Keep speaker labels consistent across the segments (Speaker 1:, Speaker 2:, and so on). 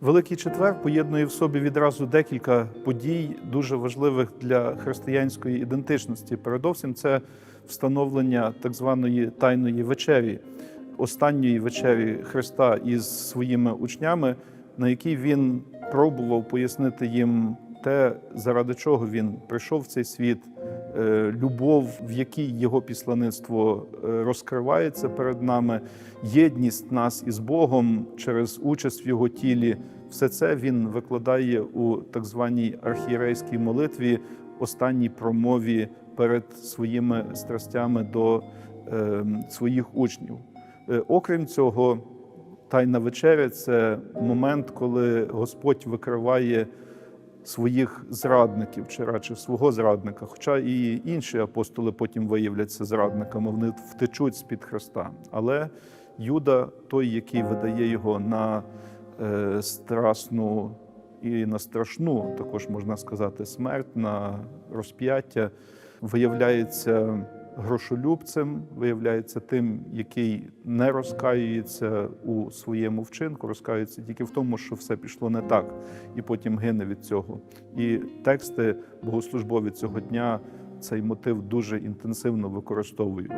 Speaker 1: Великий четвер поєднує в собі відразу декілька подій, дуже важливих для християнської ідентичності. Передовсім це встановлення так званої тайної вечері, останньої вечері Христа із своїми учнями, на якій він пробував пояснити їм те, заради чого він прийшов в цей світ, е, любов, в якій його післаництво е, розкривається перед нами, єдність нас із Богом через участь в його тілі. Все це він викладає у так званій архієрейській молитві, останній промові перед своїми страстями до е, своїх учнів. Окрім цього, Тайна вечеря це момент, коли Господь викриває своїх зрадників, чи радше свого зрадника. Хоча і інші апостоли потім виявляться зрадниками, вони втечуть з-під Христа. Але Юда, той, який видає його на е, страсну і на страшну, також можна сказати, смерть, на розп'яття, виявляється грошолюбцем, виявляється тим, який не розкаюється у своєму вчинку, розкаюється тільки в тому, що все пішло не так, і потім гине від цього. І тексти богослужбові цього дня цей мотив дуже інтенсивно використовують.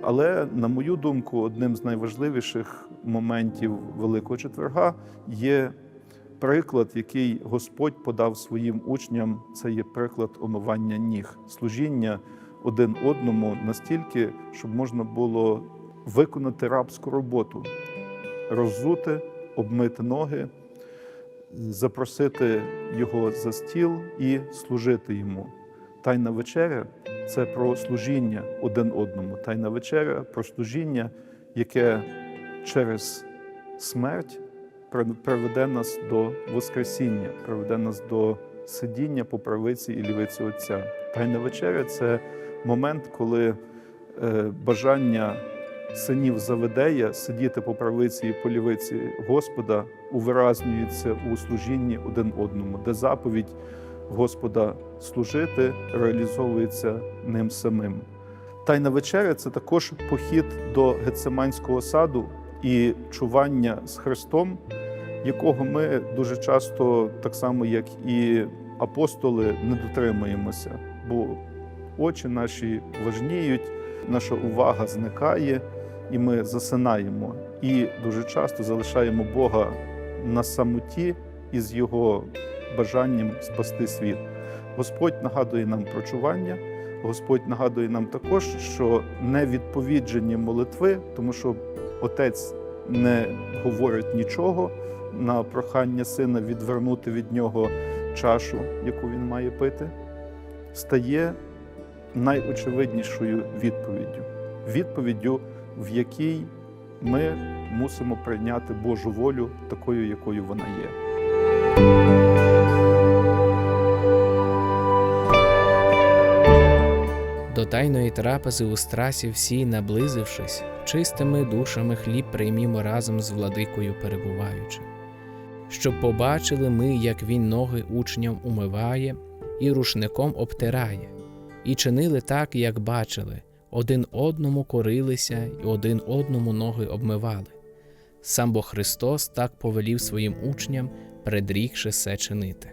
Speaker 1: Але, на мою думку, одним з найважливіших моментів Великого четверга є приклад, який Господь подав своїм учням. Це є приклад омивання ніг, служіння один одному настільки, щоб можна було виконати рабську роботу, роззути, обмити ноги, запросити його за стіл і служити йому. Тайна вечеря це про служіння один одному. Тайна вечеря про служіння, яке через смерть приведе нас до Воскресіння, приведе нас до сидіння по правиці і лівиці Отця. Тайна вечеря це момент, коли е, бажання синів Заведея сидіти по правиці і по лівиці Господа увиразнюється у служінні один одному, де заповідь Господа служити реалізовується ним самим. Тайна вечеря це також похід до Гецеманського саду і чування з Христом, якого ми дуже часто, так само як і апостоли, не дотримуємося. Бо очі наші важніють, наша увага зникає, і ми засинаємо. І дуже часто залишаємо Бога на самоті із Його бажанням спасти світ. Господь нагадує нам про чування. Господь нагадує нам також, що невідповіджені молитви, тому що Отець не говорить нічого на прохання сина відвернути від нього чашу, яку він має пити, стає найочевиднішою відповіддю, відповіддю, в якій ми мусимо прийняти Божу волю такою, якою вона є.
Speaker 2: До тайної трапези у страсі всі, наблизившись, чистими душами хліб приймімо разом з владикою перебуваючи. Щоб побачили ми, як він ноги учням умиває і рушником обтирає, і чинили так, як бачили, один одному корилися і один одному ноги обмивали. Сам бо Христос так повелів своїм учням, предрікши се чинити.